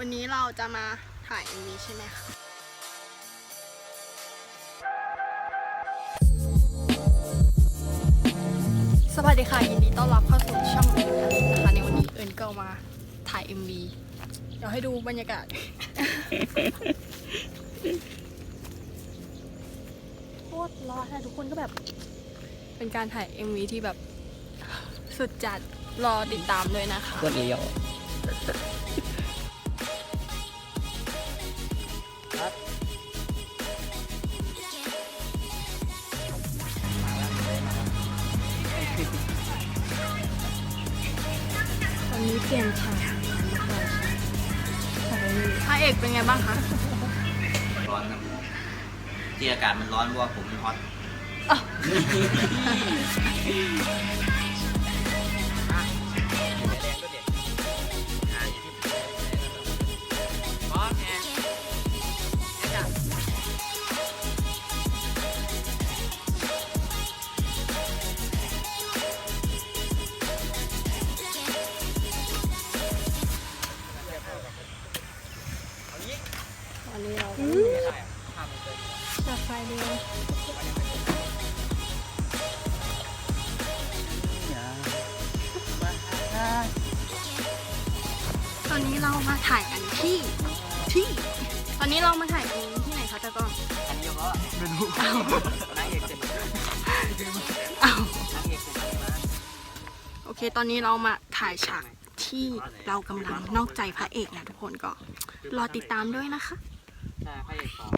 วันนี้เราจะมาถ่าย MV ใช่ไหมคะสวัสดีค่ะ ยินดีต้อนรับเข้าสู่ช่องเอิญพันธ์นะคะในวันนี้เอิญก็มาถ่าย MV เดี๋ยวให้ดูบรรยากาศ โคตรร้อนนะทุกคนก็แบบ เป็นการถ่าย MV ที่แบบ สุดจัดรอติดตามด้วยนะคะ กดเลี้ยว นนี้เปลี่ยนฉากพระเอกเป็นไงบ้างคะร้อนครับที่อากาศมันร้อนเพราะว่าผมมันฮอตวัน นี้เราจัดไฟเดียวตอนนี้เรามาถ่ายกันที่ที่ ตอนนี้เรามาถ่ายกันที่ไหนคะตากล้องอันนี้ก็ไม่รู้นางเอกเสร็จอ้าวนางเอกเสร็จแล้วนะโอเค ตอนนี้เรามาถ่ายฉากที่เรากำลังนอกใจพระเอกนะทุกคนก็รอติดตามด้วยนะคะ ใช่พระเอกสอง